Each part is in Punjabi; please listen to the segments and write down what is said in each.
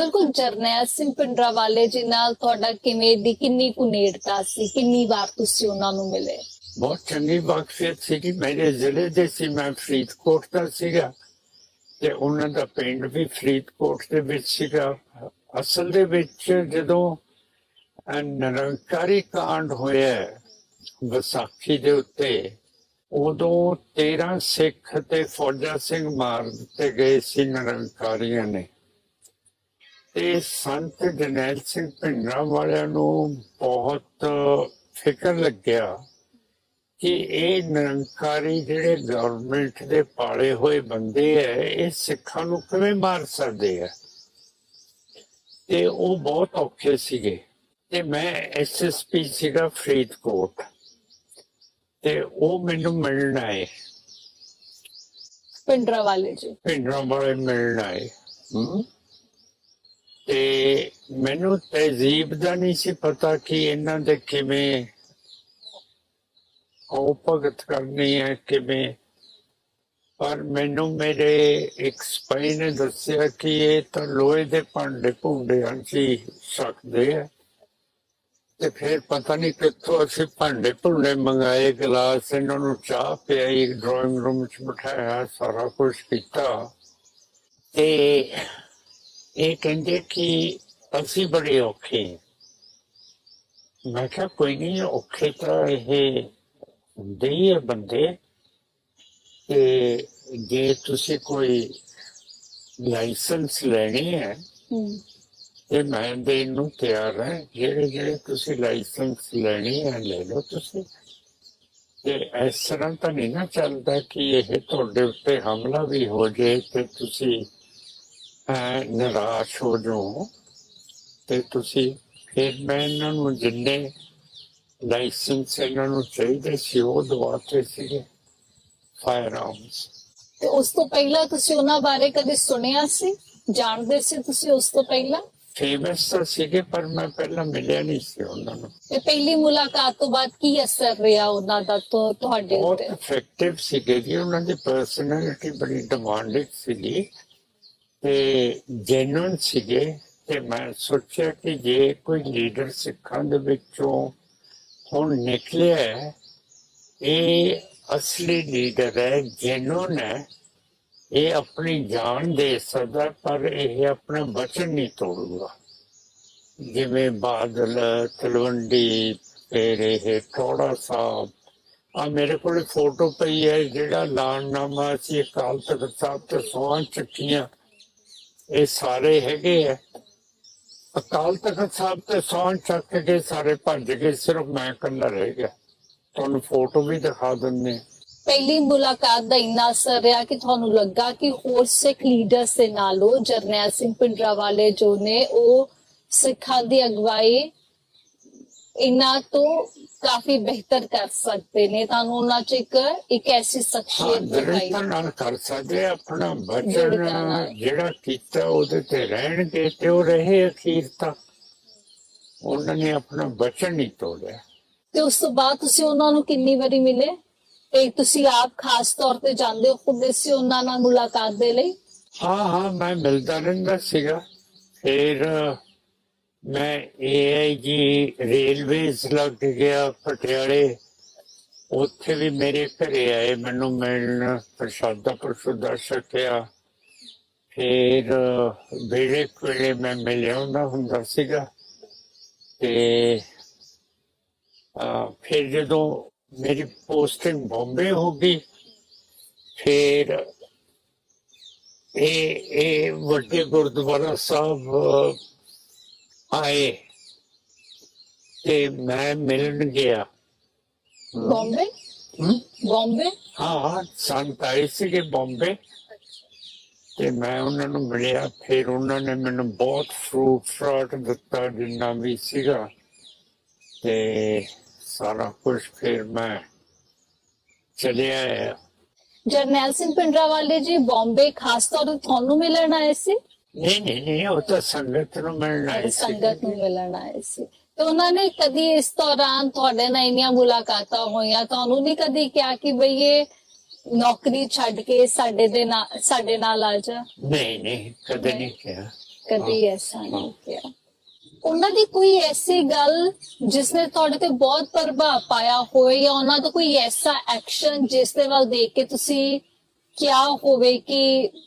ਬਿਲਕੁਲ ਜਰਨੈਲ ਸਿੰਘ ਪਿੰਡਰਾਵਾਲੇ ਜੀ ਨਾਲ ਤੁਹਾਡਾ ਕਿਵੇਂ ਦੀ ਕਿੰਨੀ ਕੁ ਨੇੜਤਾ ਸੀ, ਕਿੰਨੀ ਵਾਰ ਤੁਸੀਂ ਉਹਨਾਂ ਨੂੰ ਮਿਲੇ? ਬਹੁਤ ਚੰਗੀ ਬਖਸ਼ੀਅਤ ਸੀ ਕਿ ਮੇਰੇ ਜ਼ਿਲ੍ਹੇ ਦੇ ਸੀ, ਮੈਂ ਫਰੀਦਕੋਟ ਦਾ ਸੀਗਾ ਤੇ ਉਹਨਾਂ ਦਾ ਪਿੰਡ ਵੀ ਫਰੀਦਕੋਟ ਦੇ ਵਿੱਚ ਸੀਗਾ। ਅਸਲ ਦੇ ਵਿੱਚ ਜਦੋਂ ਨਿਰੰਕਾਰੀ ਕਾਂਡ ਹੋਇਆ ਵਿਸਾਖੀ ਦੇ ਉੱਤੇ, ਉਦੋਂ 13 ਸਿੱਖ ਤੇ ਫੌਜਾ ਸਿੰਘ ਮਾਰ ਦਿੱਤੇ ਗਏ ਸੀ ਨਿਰੰਕਾਰੀਆਂ ਨੇ। ਤੇ ਸੰਤ ਜਰਨੈਲ ਸਿੰਘ ਭਿੰਡਰਾਂ ਵਾਲਿਆਂ ਨੂੰ ਬਹੁਤ ਫਿਕਰ ਲੱਗਿਆ ਕਿ ਇਹ ਨਿਰੰਕਾਰੀ ਜਿਹੜੇ ਗਵਰਨਮੈਂਟ ਦੇ ਪਾਲੇ ਹੋਏ ਬੰਦੇ ਐ ਇਹ ਸਿੱਖਾਂ ਨੂੰ ਕਿਵੇਂ ਮਾਰ ਸਕਦੇ ਆ ਤੇ ਉਹ ਬਹੁਤ ਔਖੇ ਸੀਗੇ। ਤੇ ਮੈਂ ਐਸਐਸਪੀ ਸੀਗਾ ਫਰੀਦਕੋਟ। ਤੇ ਉਹ ਮੈਨੂੰ ਮਿਲਣ ਆਏ। ਪਿੰਡਰਾਵਾਲੇ ਜੀ। ਪਿੰਡਾਂ ਵਾਲੇ ਮਿਲਣ ਆਏ। ਹਮ। ਤੇ ਮੈਨੂੰ ਤਹਿਜ਼ੀਬ ਦਾ ਨਹੀਂ ਸੀ ਪਤਾ ਕਿ ਇਹਨਾਂ ਦੇ ਕਿਵੇਂ ਉਹ ਕਰਨੀ ਹੈ, ਕਿਵੇਂ। ਪਰ ਮੈਨੂੰ ਮੇਰੇ ਇੱਕ ਸਪਾਈ ਨੇ ਦੱਸਿਆ ਕਿ ਇਹ ਤਾਂ ਲੋਹੇ ਦੇ ਭਾਂਡੇ ਭੁੰਡੇ ਹਨ ਸੀ ਸਕਦੇ ਆ। ਤੇ ਫਿਰ ਪਤਾ ਨਹੀਂ ਕਿੱਥੋਂ ਅਸੀਂ ਭਾਂਡੇ ਭੁੰਡੇ ਮੰਗਾਏ, ਗਲਾਸ ਇਹਨਾਂ ਨੂੰ ਚਾਹ ਪਿਆਈ ਡਰਾਇੰਗ ਰੂਮ ਚ ਬਿਠਾਇਆ, ਸਾਰਾ ਕੁਝ ਕੀਤਾ। ਤੇ ਇਹ ਕਹਿੰਦੇ ਕਿ ਅਸੀਂ ਬੜੇ ਔਖੇ। ਮੈਂ ਕਿਹਾ ਕੋਈ ਨਹੀਂ ਔਖੇ ਤਾਂ ਇਹ ਹੁੰਦੇ ਹੀ ਬੰਦੇ। ਤੇ ਜੇ ਤੁਸੀਂ ਕੋਈ ਲਾਇਸੈਂਸ ਲੈਣੀ ਹੈ ਤੇ ਮੈਂ ਦੇਣ ਨੂੰ ਤਿਆਰ ਹਾਂ। ਜਿਹੜੇ ਜਿਹੜੇ ਤੁਸੀਂ ਲਾਇਸੈਂਸ ਲੈਣੀ ਹੈ ਲੈ ਲਓ ਤੁਸੀਂ। ਤੇ ਇਸ ਤਰ੍ਹਾਂ ਤਾਂ ਨਹੀਂ ਨਾ ਚੱਲਦਾ ਕਿ ਇਹ ਤੁਹਾਡੇ ਉੱਤੇ ਹਮਲਾ ਵੀ ਹੋ ਜਾਏ ਤੇ ਤੁਸੀਂ ਅਹ, ਨਿਰਾਸ਼ ਹੋ ਜਾਓ ਤੇ ਤੁਸੀਂ ਫਿਰ ਮੈਂ ਇਹਨਾਂ ਨੂੰ ਜਿੰਨੇ ਲਾਇਸੈਂਸ ਇਹਨਾਂ ਨੂੰ ਚਾਹੀਦੇ ਸੀ ਉਹ ਦਵਾਤੇ ਸੀਗੇ ਫਾਇਰ ਆਰਮਸ ਤੇ ਉਸ ਤੋਂ ਪਹਿਲਾਂ ਤੁਸੀਂ ਉਹਨਾਂ ਬਾਰੇ ਕਦੇ ਸੁਣਿਆ ਸੀ? ਜਾਣਦੇ ਸੀ ਤੁਸੀਂ ਉਸ ਤੋਂ ਪਹਿਲਾਂ? ਫੇਮਸ ਤਾਂ ਸੀਗੇ ਪਰ ਮੈਂ ਪਹਿਲਾਂ ਮਿਲਿਆ ਨਹੀਂ ਸੀ ਉਹਨਾਂ ਨੂੰ। ਤੇ ਪਹਿਲੀ ਮੁਲਾਕਾਤ ਤੋਂ ਬਾਅਦ ਕੀ ਅਸਰ ਰਿਹਾ ਉਹਨਾਂ ਦਾ ਤੁ- ਤੁਹਾਡੇ ਬਹੁਤ ਉੱਤੇ ਇਫੈਕਟਿਵ ਸੀਗੇ ਜੀ ਉਹਨਾਂ ਦੀ ਪਰਸਨੈਲਿਟੀ ਬੜੀ ਡਿਮਾਂਡਿੰਗ ਸੀਗੀ। ਤੇ ਜੈਨੂਇਨ ਸੀਗੇ ਤੇ ਮੈਂ ਸੋਚਿਆ ਕਿ ਜੇ ਕੋਈ ਲੀਡਰ ਸਿੱਖਾਂ ਦੇ ਵਿੱਚੋਂ ਹੁਣ ਨਿਕਲਿਆ ਹੈ, ਇਹ ਅਸਲੀ ਲੀਡਰ ਹੈ ਜੈਨੂਇਨ ਹੈ। ਇਹ ਆਪਣੀ ਜਾਨ ਦੇ ਸਕਦਾ ਪਰ ਇਹ ਆਪਣਾ ਵਚਨ ਨਹੀਂ ਤੋੜੂਗਾ। ਜਿਵੇਂ ਬਾਦਲ ਤਲਵੰਡੀ ਫਿਰ ਇਹ ਥੋੜਾ ਸਾਹਿਬ ਆ ਮੇਰੇ ਕੋਲ ਫੋਟੋ ਪਈ ਹੈ ਜਿਹੜਾ ਲਾਣਨਾਮਾ ਸੀ ਅਕਾਲ ਤਖਤ ਸਾਹਿਬ ਤੇ ਸੋਹਾਂ ਚੱਕੀਆਂ। ਇਹ ਸਾਰੇ ਹੈਗੇ ਆ। ਅਕਾਲ ਤਖਤ ਸਾਹਿਬ ਤੇ ਸੋਹਾਂ ਚੱਕ ਕੇ ਸਾਰੇ ਭੱਜ ਗਏ, ਸਿਰਫ ਮੈਂ ਇਕੱਲਾ ਰਹਿ ਗਿਆ। ਤੁਹਾਨੂੰ ਫੋਟੋ ਵੀ ਦਿਖਾ ਦਿੰਦੇ ਪਹਿਲੀ ਮੁਲਾਕਾਤ ਦਾ ਇੰਨਾ ਅਸਰ ਰਿਹਾ ਕਿ ਤੁਹਾਨੂੰ ਲੱਗਾ ਕਿ ਹੋਰ ਸਿੱਖ ਲੀਡਰਸ ਦੇ ਨਾਲੋਂ ਜਰਨੈਲ ਸਿੰਘ ਪਿੰਡਰਾਵਾਲੇ ਜੋ ਨੇ, ਉਹ ਸਿੱਖਾਂ ਦੀ ਅਗਵਾਈ, ਇਹਨਾਂ ਤੋਂ ਕਾਫੀ ਬਿਹਤਰ ਕਰ ਸਕਦੇ ਨੇ। ਤੁਹਾਨੂੰ ਉਹਨਾਂ ਚ ਇੱਕ ਇੱਕ ਐਸੀ ਸ਼ਖਸੀਅਤ ਦਿਖਾਈ ਦ੍ਰਿੜਤਾ ਨਾਲ ਕਰ ਸਕਦੇ ਆ, ਆਪਣਾ ਦ੍ਰਿੜਤਾ ਬਚਨ ਨਾਲ। ਜਿਹੜਾ ਕੀਤਾ ਉਹਦੇ ਤੇ ਰਹਿਣਗੇ ਤੇ ਉਹ ਰਹੇ ਅਖੀਰ ਤੱਕ ਉਹਨਾਂ ਨੇ ਆਪਣਾ ਬਚਨ ਨਹੀਂ ਤੋੜਿਆ। ਤੇ ਉਸ ਤੋਂ ਬਾਅਦ ਤੁਸੀਂ ਉਹਨਾਂ ਨੂੰ ਕਿੰਨੀ ਵਾਰੀ ਮਿਲੇ? ਤੇ ਤੁਸੀਂ ਆਪ ਖਾਸ ਤੌਰ ਤੇ ਜਾਂਦੇ ਹੋ ਖੁਦ ਸੀ ਉਹਨਾਂ ਨਾਲ ਮੁਲਾਕਾਤ ਦੇ ਲਈ? ਹਾਂ ਹਾਂ ਮੈਂ ਮਿਲਦਾ ਰਹਿੰਦਾ ਸੀਗਾ। ਫਿਰ ਅਹ, ਮੈਂ ਏਆਈਜੀ ਰੇਲਵੇਜ਼ ਲੱਗ ਗਿਆ ਪਟਿਆਲੇ। ਉੱਥੇ ਵੀ ਮੇਰੇ ਘਰੇ ਆਏ ਮੈਨੂੰ ਮਿਲਣ ਪ੍ਰਸ਼ਾਦਾ ਪ੍ਰਸ਼ੁਦਾ ਛਕਿਆ। ਫਿਰ ਅਹ, ਕੋਲੇ ਮੈਂ ਮਿਲਿਆ ਹੁੰਦਾ ਹੁੰਦਾ ਸੀਗਾ। ਤੇ ਫਿਰ ਜਦੋਂ ਮੇਰੀ ਪੋਸਟਿੰਗ ਬੰਬੇ ਹੋ ਗਈ ਫਿਰ ਇਹ ਇਹ ਵੱਡੇ ਗੁਰਦੁਆਰਾ ਸਾਹਿਬ ਆਏ ਤੇ ਮੈਂ ਮਿਲਣ ਗਿਆ। ਬੰਬੇ? ਹਮ? ਬੰਬੇ? ਹਾਂ ਸੰਤ ਆਏ ਸੀਗੇ ਬੰਬੇ। ਤੇ ਮੈਂ ਉਹਨਾਂ ਨੂੰ ਮਿਲਿਆ। ਫਿਰ ਉਹਨਾਂ ਨੇ ਮੈਨੂੰ ਬਹੁਤ ਫਰੂਟ ਫਰਾਟ ਦਿੱਤਾ ਜਿੰਨਾ ਵੀ ਸੀਗਾ। ਤੇ ਸਾਰਾ ਕੁਝ ਫਿਰ ਮੈਂ ਚਲਿਆ ਆਇਆ। ਜਰਨੈਲ ਸਿੰਘ ਪਿੰਡਰਾਵਾਲੇ ਜੀ ਬੰਬੇ ਖਾਸ ਤੌਰ ਤੇ ਤੁਹਾਨੂੰ ਮਿਲਣ ਆਏ ਸੀ? ਨਹੀਂ ਨਹੀਂ ਨਹੀਂ ਉਹ ਤਾਂ ਸੰਗਤ ਨੂੰ ਮਿਲਣਾ ਹੈ ਸੰਗਤ ਨੂੰ ਮਿਲਣ ਆਏ ਸੀ। ਤੇ ਉਹਨਾਂ ਨੇ ਕਦੀ ਇਸ ਦੌਰਾਨ ਤੁਹਾਡੇ ਨਾਲ ਇੰਨੀਆਂ ਮੁਲਾਕਾਤਾਂ ਹੋਈਆਂ ਤੁਹਾਨੂੰ ਨਹੀਂ ਕਦੀ ਕਿਹਾ ਕਿ ਬਈ ਇਹ ਨੌਕਰੀ ਛੱਡ ਕੇ ਸਾਡੇ ਦੇ ਨਾਲ ਸਾਡੇ ਨਾਲ ਆ ਜਾ? ਨਹੀਂ ਨਹੀਂ ਕਦੇ ਨਹੀਂ ਕਿਹਾ। ਕਦੀ ਐਸਾ ਨਹੀਂ ਕਿਹਾ। ਉਹਨਾਂ ਦੀ ਕੋਈ ਐਸੀ ਗੱਲ ਜਿਸ ਨੇ ਤੁਹਾਡੇ ਤੇ ਬਹੁਤ ਪ੍ਰਭਾਵ ਪਾਇਆ ਹੋਵੇ ਜਾਂ ਉਹਨਾਂ ਦਾ ਕੋਈ ਐਸਾ ਐਕਸ਼ਨ ਜਿਸ ਦੇ ਵੱਲ ਦੇਖ ਕੇ ਤੁਸੀਂ ਕਿਹਾ ਹੋਵੇ ਕਿ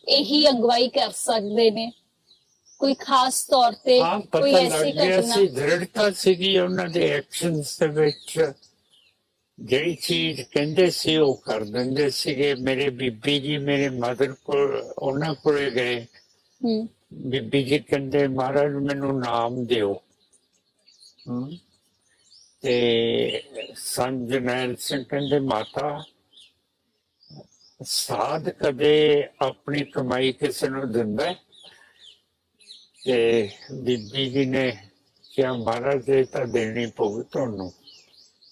ਇਹੀ ਅਗਵਾਈ ਕਰ ਸਕਦੇ ਨੇ। ਕੋਈ ਖਾਸ ਤੌਰ ਤੇ ਕੋਈ ਐਸੀ ਘਟਨਾ ਸੀ ਦ੍ਰਿੜਤਾ ਸੀਗੀ ਉਹਨਾਂ ਦੇ ਐਕਸ਼ਨਸ ਦੇ ਵਿੱਚ। ਜਿਹੜੀ ਚੀਜ਼ ਕਹਿੰਦੇ ਸੀ ਉਹ ਕਰ ਦਿੰਦੇ ਸੀਗੇ। ਮੇਰੇ ਬੀਬੀ ਜੀ ਮੇਰੇ ਮਦਰ ਕੋਲ ਉਹਨਾਂ ਕੋਲੇ ਗਏ। ਬੀਬੀ ਜੀ ਕਹਿੰਦੇ ਮਹਾਰਾਜ ਮੈਨੂੰ ਨਾਮ ਦਿਓ। ਤੇ ਸੰਤ ਜਰਨੈਲ ਸਿੰਘ ਕਹਿੰਦੇ ਮਾਤਾ ਸਾਧ ਕਦੇ ਆਪਣੀ ਕਮਾਈ ਕਿਸੇ ਨੂੰ ਦਿੰਦਾ ਹੈ? ਤੇ ਬੀਬੀ ਜੀ ਨੇ ਕਿਹਾ, ਮਹਾਰਾਜ ਇਹ ਤਾਂ ਦੇਣੀ ਪਊ ਤੁਹਾਨੂੰ।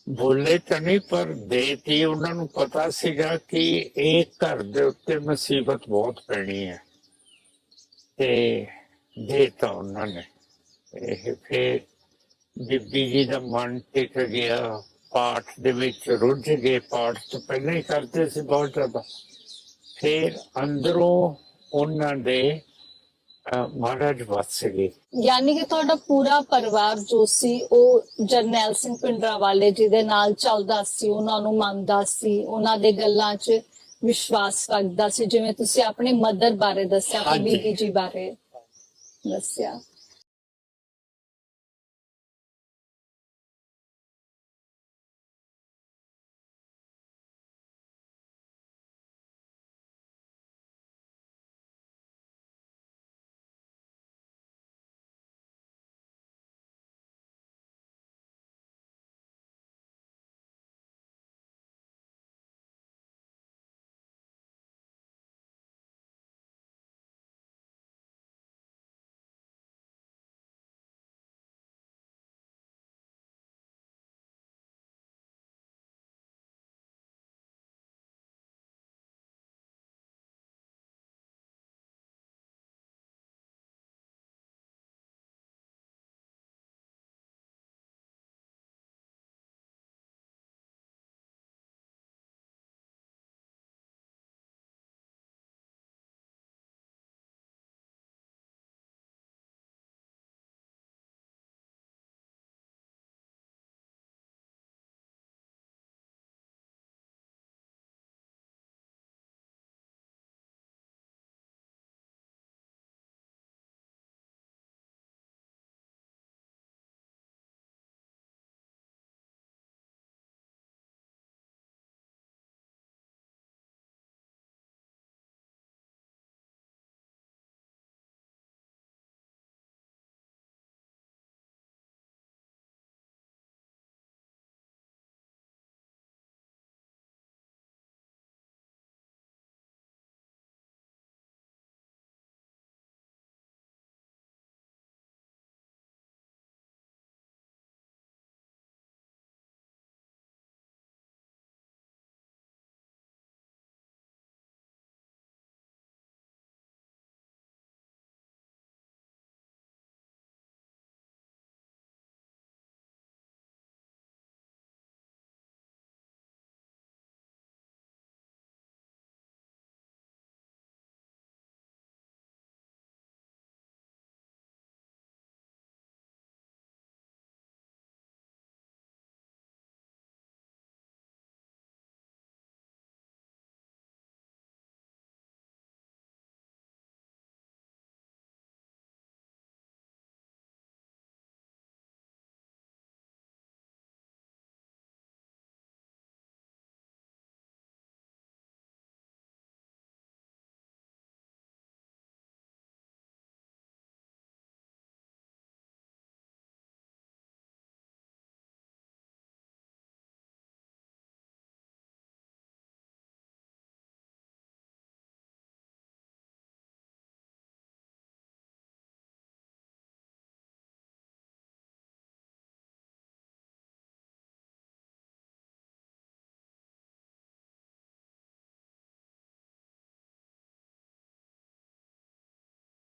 ਬੋਲੇ ਤਾਂ ਨਹੀਂ, ਪਰ ਦੇਤੀ। ਉਹਨਾਂ ਨੂੰ ਪਤਾ ਸੀਗਾ ਕਿ ਇਹ ਘਰ ਦੇ ਉੱਤੇ ਮੁਸੀਬਤ ਬਹੁਤ ਪੈਣੀ ਹੈ। ਤੇ ਦੇਤਾ ਉਹਨਾਂ ਨੇ। ਇਹ ਫਿਰ ਬੀਬੀ ਜੀ ਦਾ ਮਨ ਟਿਕ ਗਿਆ। ਪਾਠ ਦੇ ਵਿੱਚ ਰੁੱਝ ਗਏ। ਪਾਠ ਤੋਂ ਪਹਿਲਾਂ ਹੀ ਕਰਦੇ ਸੀ ਬਹੁਤ ਜ਼ਿਆਦਾ। ਫਿਰ ਅੰਦਰੋਂ ਉਹਨਾਂ ਦੇ ਮਹਾਰਾਜ ਵਸ ਗਏ। ਯਾਨੀ ਕਿ ਤੁਹਾਡਾ ਪੂਰਾ ਪਰਿਵਾਰ ਜੋ ਸੀ ਉਹ ਜਰਨੈਲ ਸਿੰਘ ਪਿੰਡਰਾਵਾਲੇ ਜੀ ਦੇ ਨਾਲ ਚੱਲਦਾ ਸੀ ਉਹਨਾਂ ਨੂੰ ਮੰਨਦਾ ਸੀ ਉਹਨਾਂ ਦੇ ਗੱਲਾਂ 'ਚ ਵਿਸ਼ਵਾਸ ਰੱਖਦਾ ਸੀ। ਜਿਵੇਂ ਤੁਸੀਂ ਆਪਣੇ ਮਦਰ ਬਾਰੇ ਦੱਸਿਆ ਆਪਣੀ। ਬੀਬੀ ਜੀ ਬਾਰੇ ਦੱਸਿਆ।